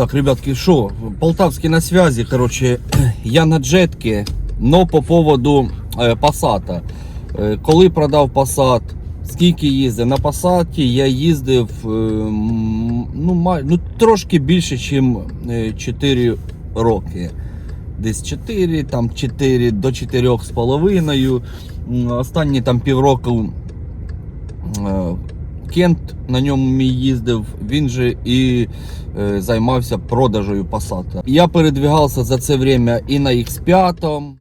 Так, ребятки, що, Полтавський на связі, короче, я на джетки, но по поводу е, Пасата. Е, коли продав Пасат, скільки їздив? На Пасаті я їздив е, ну, май, ну, трошки більше, ніж 4 роки. Десь 4, там 4 до 4 з половиною. Останні там півроку е, Кент на ньому мій їздив, він же і е, займався продажею Passat. Я передвигався за це время і на X5.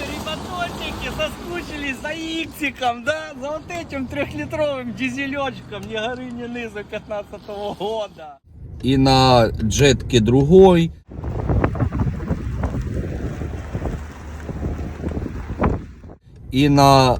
Ребятончики соскучились за иксиком, да? За вот этим трехлитровым дизелечком, ни горы, ни низу 15 года. і на джетки другой. І на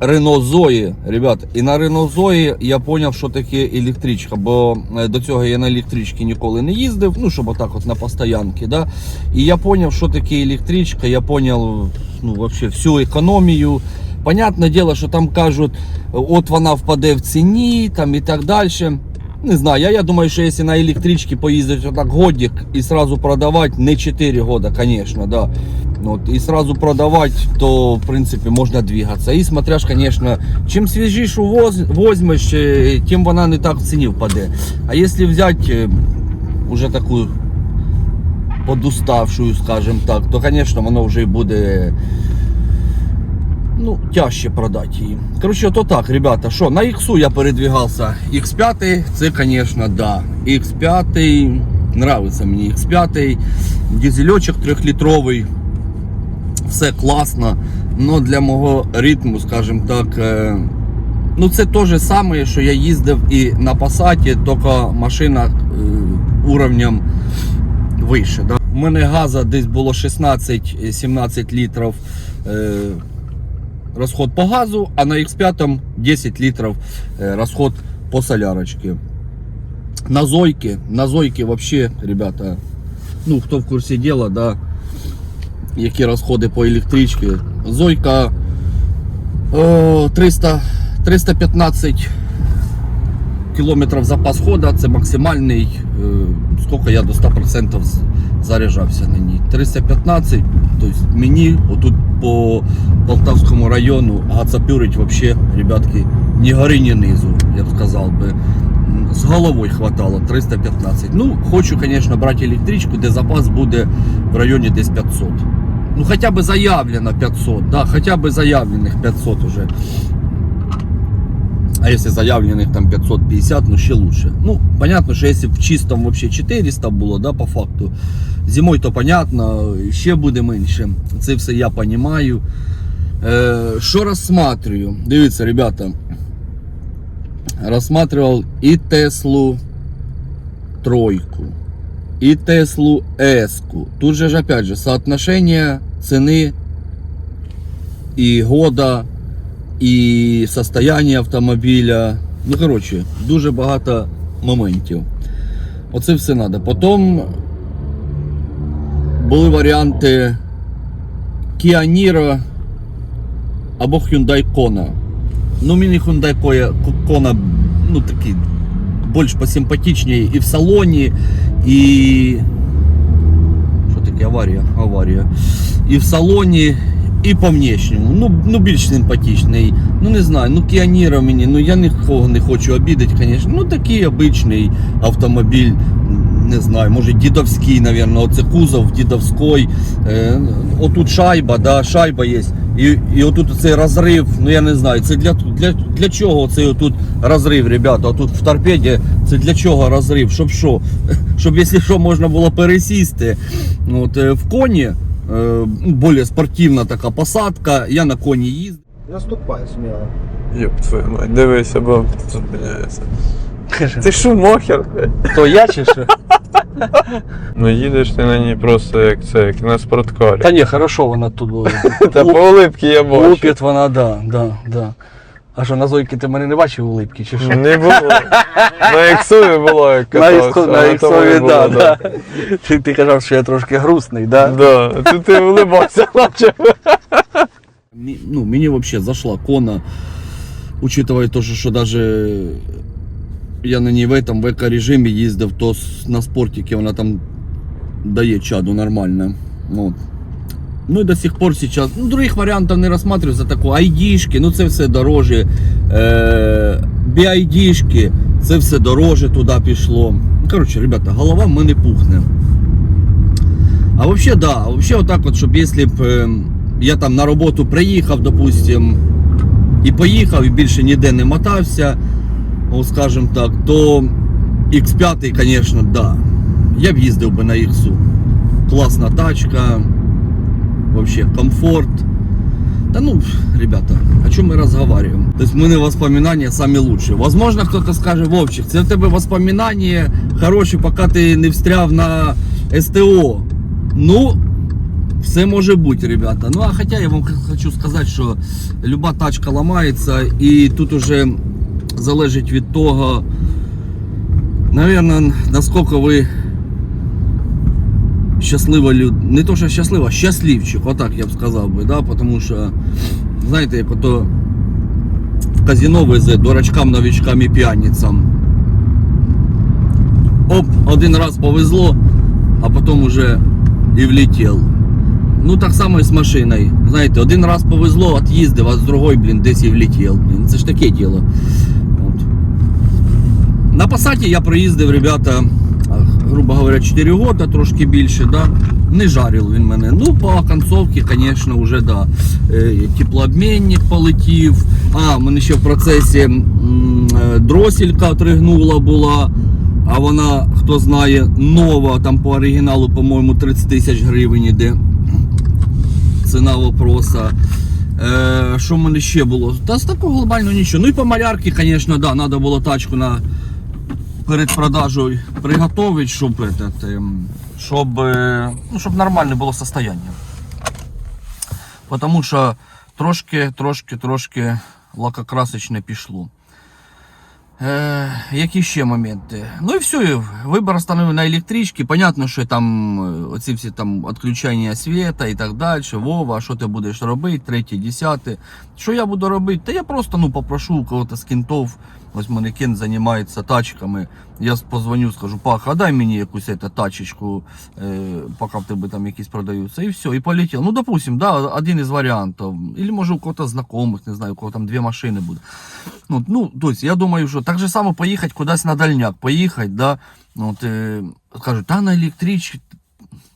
Renault Zoe, ребят, і на Renault Zoe я зрозумів, що таке електричка, бо е, до цього я на електричці ніколи не їздив, ну, щоб отак от на постоянки, да. І я зрозумів, що таке електричка, я зрозумів ну, вообще всю економію. Понятне діло, що там кажуть, от вона впаде в ціні там і так далі. Не знаю, я, я думаю, що якщо на електричці поїздити отак годик і сразу продавати, не 4 года, конечно, да. Вот, и сразу продавать, то в принципе можно двигаться. И смотря, ж, конечно, чим свіжішу воз, возьмеш, е, тим вона не так в ціні впаде. А если взять е, уже таку подуставшую, скажем так, то, конечно, воно вже і буде ну, тяжче продати її. Коротше, то так, ребята, що, на X я передвигався. X5, це, конечно, да. X5, нравиться мені X5, дизельочок трьохлітровий, все класно, но для мого ритму, скажімо так, е, ну це те же саме, що я їздив і на Passat, тільки машина е, уровнем вище. Да? У мене газа десь було 16-17 літрів. Е, расход по газу, а на X5 10 литров э, расход по солярочке. На Зойке, на Зойке вообще, ребята, ну хто в курсі дела, да, які розходи по електричці. Зойка о, 300, 315 кілометрів запас хода, це максимальний, е, скільки я до 100% заряджався на ній. 315, тобто мені отут по Полтавському району гацапюрить вообще, ребятки, ні гори, ні низу, я б сказав би. З головою хватало 315. Ну, хочу, звісно, брати електричку, де запас буде в районі десь 500. Ну, хоча б заявлено 500, да, хоча б заявлених 500 уже. А если заявленных там 550, ну ще лучше. Ну, понятно, що якщо в чистом вообще 400 було, да, по факту. Зимою то понятно, ще буде менше. Це все я розумію. Е, що розсматриваю? Дивіться, ребята. Розсматривав і Теслу тройку, і Теслу С-ку. Тут же опять же соотношение ціни і года і состояние автомобіля. Ну, коротше, дуже багато моментів. Оце все треба. Потім були варіанти Kia Niro або Hyundai Kona. Ну, мені Hyundai Kona ну, такий більш посимпатичнее і в салоні, і. Що таке аварія? Аварія. І в салоні, і по внешньому. Ну, ну більш симпатичний. Ну не знаю, ну Kia мені, ну я нікого не хочу обідати, звісно. Ну такий обичний автомобіль. Не знаю, може дідовський, наверное, оце кузов дідовський. Е, отут шайба, да, шайба є. І, і отут цей розрив, ну я не знаю, це для, для, для чого цей отут розрив, ребята? Отут в торпеді, це для чого розрив? Щоб що? Щоб, якщо що, можна було пересісти. От, е, в коні е, ну, більш спортивна така посадка, я на коні їздив. Наступай смело. Ёб твою мать, дивися, бо зупиняється. Ти шумохер, блядь. То я чи що? Ну їдеш ти на ній просто як це, як на спорткарі. Та ні, хорошо вона тут була. Та по улипки я бачу. Лупить вона, да, да, да. А що, на Зойки ти мене не бачив улипки, чи що? Не було. На іксові було як На катався, а на на тому іксові, не було, да, да. Ти, ти казав, що я трошки грустний, да? Да, тут ти улибався, наче. Ну, мені вообще зашла кона, учитывая то, що даже я на ній в этом в еко-режимі їздив, то на спортике вона там дає чаду нормально. От. Ну і до сих пор сейчас. Ну, других варіантів не розглядаюся таку. Айдішки, ну це все дороже. Е, BID-шки, це все дороже туди пішло. Ну, Коротше, ребята, голова в мене пухне. А вообще, да, а вообще вот так вот, щоб якщо б е, я там на роботу приїхав, допустим, і поїхав, і більше ніде не мотався, о, скажем так, то X5, конечно, да. Я б би на X. Класна тачка, вообще комфорт. Да ну, ребята, о чем мы разговариваем? То есть мы воспоминания сами лучшие. Возможно, кто-то скажет, Вовчик, в тебе воспоминания хороші, поки ти не встряв на СТО. Ну, все може бути, ребята. Ну, а хоча я вам хочу сказати, що люба тачка ламається, і тут уже залежить від того, наверное, наскільки ви щаслива люд... Не то, що щаслива, щасливчик, отак я б сказав би, да? тому що, знаєте, як ото в казино везе дурачкам, новичкам і п'яницям. Оп, один раз повезло, а потім уже і влетів. Ну так само і з машиною. Знаєте, один раз повезло, от'їздив, а з другої, блін, десь і влетів. Блін. Це ж таке діло. На Пасаті я проїздив, ребята, грубо говоря, 4 роки, трошки більше, да. Не жарив він мене. Ну, по концовці, звісно, вже да. Е, Теплообмінник полетів. А, мене ще в процесі е, дросілька тригнула була. А вона, хто знає, нова, там по оригіналу, по-моєму, 30 тисяч гривень іде. Ціна вопроса. Е, що в мене ще було? Та з такого глобально нічого. Ну і по малярці, звісно, да, треба було тачку на перед продажею приготовити, щоб, этот, ем, щоб, е, ну, щоб нормальне було состояние. Потому що трошки, трошки, трошки лакокрасочне пішло. Е, які ще моменти? Ну і все, вибір остановив на електричці. Понятно, що там е, оці всі там відключення світа і так далі. Вова, що ти будеш робити, третє, десяте. Що я буду робити? Та я просто ну, попрошу у кого-то з кентов. Ось мене кент займається тачками. Я позвоню, скажу, Пах, а дай мені якусь ета, тачечку, е, поки в тебе там якісь продаються. І все, і полетів. Ну, допустим, да, один із варіантів. Или може у кого-то знайомих, не знаю, у кого там дві машини буде. Ну, ну, то есть, я думаю, що так же само поїхати кудись на дальняк, поїхати, да, от, е, кажуть, та на електричці,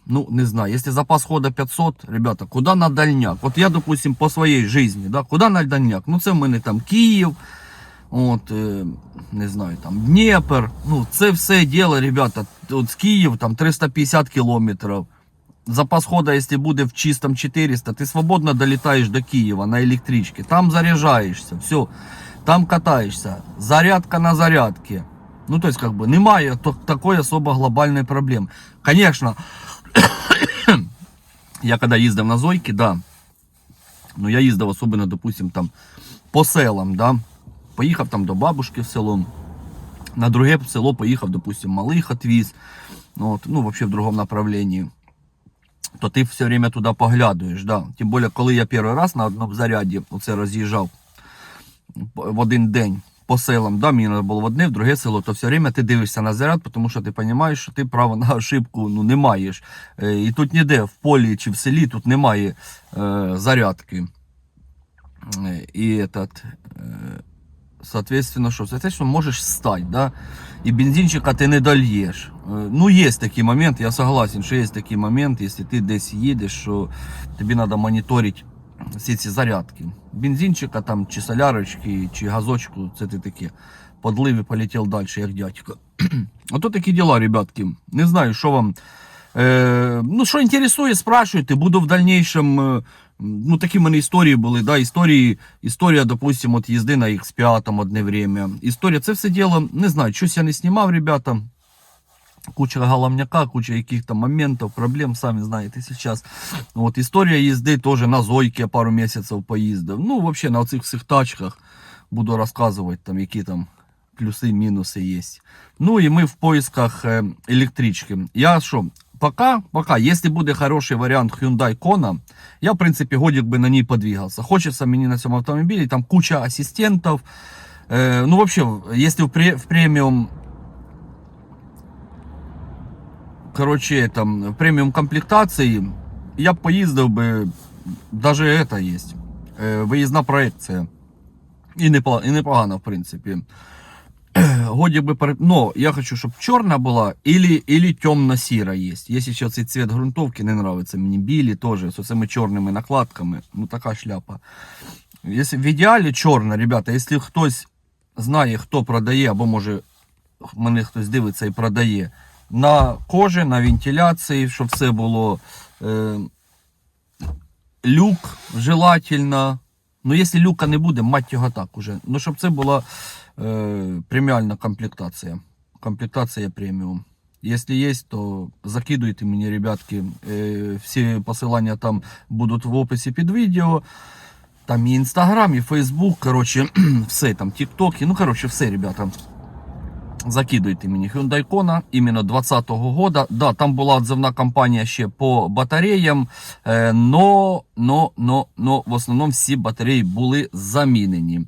ну, не знаю, если запас хода 500, ребята, куда на дальняк? От я, допустим, по своїй житті, да, куда на дальняк? Ну, це в мене там Київ, от, е, не знаю, там Дніпр, ну, це все діло, ребята, от з Київ там 350 кілометрів. Запас хода, если буде в чистом 400, ти свободно долітаєш до Києва на електричці, там заряджаєшся, все, там катаєшся, зарядка на зарядке. Ну, то есть, как бы, немає такої особо глобальної проблеми. Конечно, я когда їздив на Зойки, да, ну, я їздив особенно, допустим, там, по селам, да, поїхав там до бабушки в село, на друге село поїхав, допустим, малих отвіз, ну, от, ну, вообще в другому направлении то ти все время туди поглядаєш. Да. Тим більше, коли я перший раз на одному заряді оце роз'їжджав в один день по селам, да, мені треба було в одне, в друге село, то все время ти дивишся на заряд, тому що ти розумієш, що ти права на ошибку ну, не маєш. Е, І тут ніде в полі чи в селі тут немає е, зарядки. Е, І этот, е, соответственно, що? Соответственно, можеш стати, да? и бензинчика ти не дольєш. Е, Ну, є такий момент, я согласен, що є такий момент, якщо ти десь їдеш, що тобі треба моніторити всі ці зарядки. Бензинчика там, чи солярочки, чи газочку, це ти таке. Подлив і полетів далі, як дядько. Ото такі діла, ребятки. Не знаю, що вам. Е, ну, що інтересує, спрашуйте. Буду в дальнейшем. Ну, такі в мене історії були. Да, історії, історія, допустим, от їзди на X5 одне время. Історія, це все діло, не знаю, щось я не знімав, ребята. Куча головняка, куча яких-то моментів, проблем, самі знаєте, сейчас. От історія їзди теж на Зойки я пару місяців поїздив. Ну, взагалі, на цих всіх тачках буду розказувати, там, які там плюси, мінуси є. Ну і ми в поисках е, електрички. Я що, пока, пока, если буде хороший варіант Hyundai Kona, я, в принципі, годик би на ній подвигався. Хочеться мені на цьому автомобілі, там куча асистентів, Э, ну, вообще, если в, пре- в премиум короче, там, в преміум комплектації, я б поїздив би, даже это есть, е, виїзна проекція. І, непо- і непогано, в принципі. Годі би пере... Но я хочу, щоб чорна була, или, темно-сіра є. Якщо ще цей цвет грунтовки не нравиться мені, білі теж, з цими чорними накладками, ну така шляпа. Якщо, в ідеалі чорна, ребята, якщо хтось знає, хто продає, або може мене хтось дивиться і продає, на кожі, на вентиляції, щоб все було е, люк желательно. Ну, якщо люка не буде, мать його так уже. Ну, щоб це була е, комплектация. Комплектация премиум. Если есть, то закидывайте мне, ребятки. Э, все посылания там будут в описі під відео. Там і Інстаграм, і Фейсбук, коротше, все там, ТикТоки. Ну, коротше, все, ребята. Закидуйте мені Hyundai Kona іменно 20-го года. Да, там була отзывна кампанія ще по батареям, е, но, но, но, но в основному всі батареї були замінені.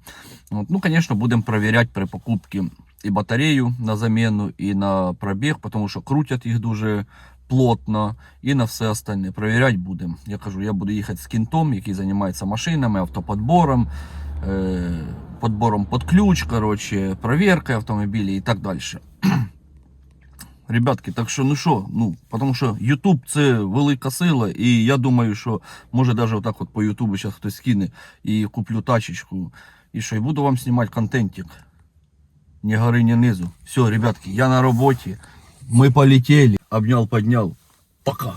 От, ну, звісно, будемо перевіряти при покупці і батарею на заміну, і на пробіг, тому що крутять їх дуже плотно, і на все остальне. Перевіряти будемо. Я кажу, я буду їхати з кінтом, який займається машинами, автоподбором, е, подбором под ключ, короче, проверкой автомобилей и так дальше. Ребятки, так що ну що, ну, тому що YouTube це велика сила, і я думаю, що може навіть отак от по YouTube зараз хтось скине і куплю тачечку. І що, і буду вам знімати контентик. Ні гори, ні низу. Все, ребятки, я на роботі. Ми полетели. Обнял, поднял. Пока.